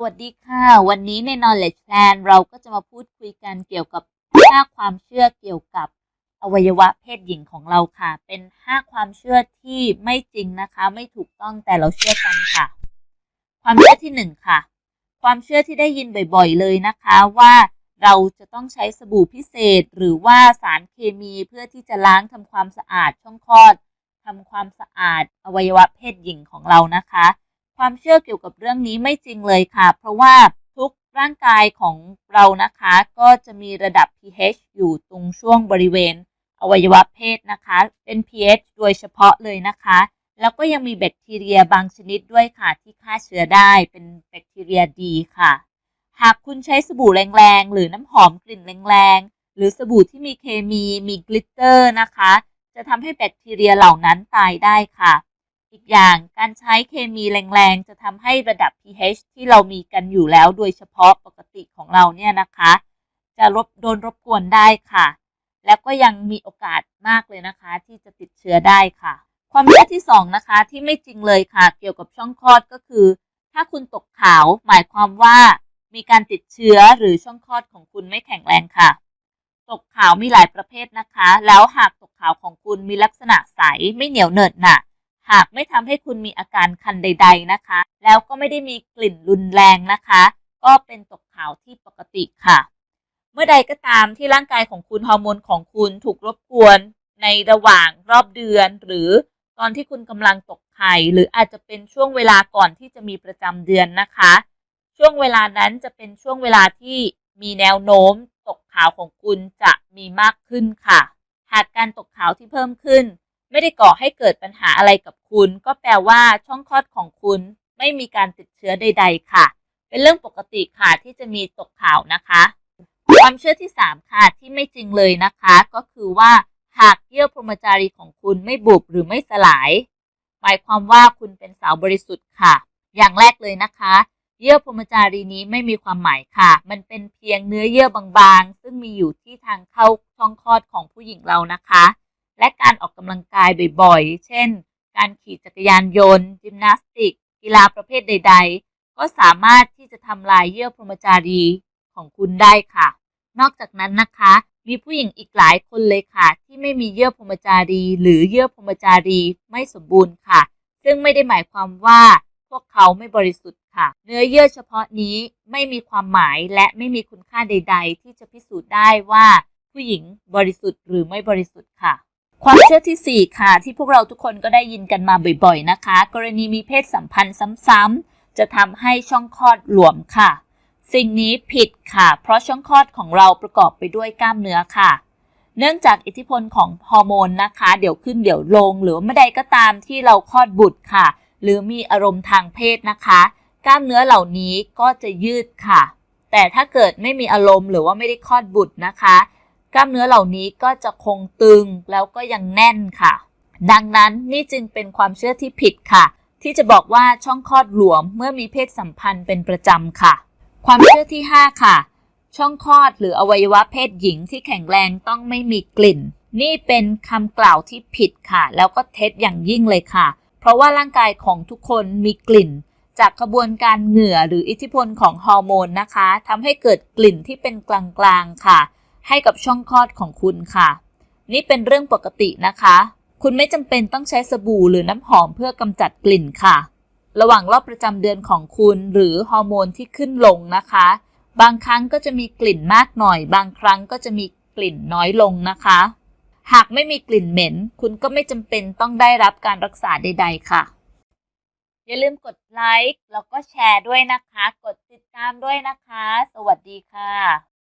สวัสดีค่ะ วันนี้ใน Knowledge Plan เราก็จะมาพูดคุยกันเกี่ยวกับ 5 ความเชื่อเกี่ยวกับอวัยวะเพศหญิงของเราค่ะ เป็น 5 ความเชื่อที่ไม่จริงนะคะ ไม่ถูกต้องแต่เราเชื่อกันค่ะ ความเชื่อที่ 1 ค่ะ ความเชื่อที่ได้ยินบ่อยๆ เลยนะคะว่าเราจะต้องใช้สบู่พิเศษ หรือว่าสารเคมีเพื่อที่จะล้างทำความสะอาดช่องคลอดทำความสะอาดอวัยวะเพศหญิงของเรานะคะ ความเชื่อเกี่ยวกับเรื่องนี้ไม่จริงเลยค่ะ เพราะว่าทุกร่างกายของเรานะคะ ก็จะมีระดับ pH อยู่ตรงช่วงบริเวณ อวัยวะเพศนะคะ เป็น pH โดยเฉพาะเลยนะคะ แล้วก็ยังมีแบคทีเรียบางชนิดด้วยค่ะ ที่ฆ่าเชื้อได้เป็นแบคทีเรียดีค่ะ หากคุณใช้สบู่แรงๆ หรือน้ำหอมกลิ่นแรงๆ หรือสบู่ที่มีเคมีมีกลิตเตอร์นะคะ จะทำให้แบคทีเรียเหล่านั้นตายได้ค่ะ อีกอย่างการใช้เคมีแรงๆ จะทำให้ระดับ pH ที่เรามีกันอยู่แล้วโดยเฉพาะปกติของเราเนี่ยนะคะ จะรบโดนรบกวนได้ค่ะ แล้วก็ยังมีโอกาสมากเลยนะคะ ที่จะติดเชื้อได้ค่ะ ความเชื่อที่สองนะคะที่ไม่จริงเลยค่ะ เกี่ยวกับช่องคลอดก็คือ ถ้าคุณตกขาวหมายความว่า มีการติดเชื้อหรือช่องคลอดของคุณไม่แข็งแรงค่ะ ตกขาวมีหลายประเภทนะคะ แล้วหากตกขาวของคุณมีลักษณะใสไม่เหนียวเหนอะหนะ หากไม่ทำให้คุณมีอาการคันใด ๆนะคะ แล้วก็ไม่ได้มีกลิ่นรุนแรงนะคะ ก็เป็นตกขาวที่ปกติค่ะ เมื่อใดก็ตามที่ร่างกายของคุณฮอร์โมนของคุณถูกรบกวนในระหว่างรอบเดือน หรือตอนที่คุณกำลังตกไข่หรืออาจจะเป็นช่วงเวลาก่อนที่จะมีประจำเดือนนะคะ ช่วงเวลานั้นจะเป็นช่วงเวลาที่มีแนวโน้มตกขาวของคุณจะมีมากขึ้นค่ะ หากการตกขาวที่เพิ่มขึ้น ไม่ได้ก่อให้เกิดปัญหาอะไรกับคุณ ก็แปลว่าช่องคลอดของคุณไม่มีการติดเชื้อใด ๆ ค่ะ เป็นเรื่องปกติค่ะที่จะมีตกขาวนะคะ ความเชื่อที่ 3 ค่ะที่ไม่จริงเลยนะคะ ก็คือว่าหากเยื่อพรหมจารีของคุณไม่บุบหรือไม่สลาย หมายความว่าคุณเป็นสาวบริสุทธิ์ค่ะ อย่างแรกเลยนะคะ เยื่อพรหมจารีนี้ไม่มีความหมายค่ะ มันเป็นเพียงเนื้อเยื่อบางๆ ซึ่งมีอยู่ที่ทางเข้าช่องคลอดของผู้หญิงเรานะคะ และการออกกำลังกายบ่อยๆ เช่น การขี่จักรยานยนต์ ยิมนาสติก กีฬาประเภทใด ๆ ก็สามารถที่จะทำลายเยื่อพรหมจารีของคุณได้ค่ะ นอกจากนั้นนะคะ มีผู้หญิงอีกหลายคนเลยค่ะ ที่ไม่มีเยื่อพรหมจารี หรือเยื่อพรหมจารีไม่สมบูรณ์ค่ะ ซึ่งไม่ได้หมายความว่าพวกเขาไม่บริสุทธิ์ค่ะ เนื้อเยื่อเฉพาะนี้ไม่มีความหมายและไม่มีคุณค่าใด ๆ ที่จะพิสูจน์ได้ว่าผู้หญิงบริสุทธิ์หรือไม่บริสุทธิ์ค่ะ ความเชื่อที่ 4 ค่ะ ที่พวกเราทุกคนก็ได้ยินกันมาบ่อยๆนะคะ กรณีมีเพศสัมพันธ์ซ้ำๆ จะทำให้ช่องคลอดหลวมค่ะ สิ่งนี้ผิดค่ะ เพราะช่องคลอดของเราประกอบไปด้วยกล้ามเนื้อค่ะ เนื่องจากอิทธิพลของฮอร์โมนนะคะ เดี๋ยวขึ้นเดี๋ยวลง หรือเมื่อใดก็ตามที่เราคลอดบุตรค่ะ หรือมีอารมณ์ทางเพศนะคะ กล้ามเนื้อเหล่านี้ก็จะยืดค่ะ แต่ถ้าเกิดไม่มีอารมณ์หรือว่าไม่ได้คลอดบุตรนะคะ กล้ามเนื้อเหล่านี้ก็จะคงตึงแล้วก็ยังแน่นค่ะ ดังนั้นนี่จึงเป็นความเชื่อที่ผิดค่ะ ที่จะบอกว่าช่องคลอดหลวมเมื่อมีเพศสัมพันธ์เป็นประจำค่ะ ความเชื่อที่ 5 ค่ะ ช่องคลอดหรืออวัยวะเพศหญิงที่แข็งแรงต้องไม่มีกลิ่น นี่เป็นคำกล่าวที่ผิดค่ะ แล้วก็เท็จอย่างยิ่งเลยค่ะ เพราะว่าร่างกายของทุกคนมีกลิ่นจากกระบวนการเหงื่อหรืออิทธิพลของฮอร์โมนนะคะทำให้เกิดกลิ่นที่เป็นกลางๆค่ะ ให้กับช่องคลอดของคุณค่ะ นี่เป็นเรื่องปกตินะคะ คุณไม่จำเป็นต้องใช้สบู่หรือน้ำหอมเพื่อกำจัดกลิ่นค่ะ ระหว่างรอบประจำเดือนของคุณหรือฮอร์โมนที่ขึ้นลงนะคะ บางครั้งก็จะมีกลิ่นมากหน่อย บางครั้งก็จะมีกลิ่นน้อยลงนะคะ หากไม่มีกลิ่นเหม็น คุณก็ไม่จำเป็นต้องได้รับการรักษาใด ๆ ค่ะอย่าลืมกดไลค์แล้วก็แชร์ด้วยนะคะ กดติดตามด้วยนะคะ สวัสดีค่ะ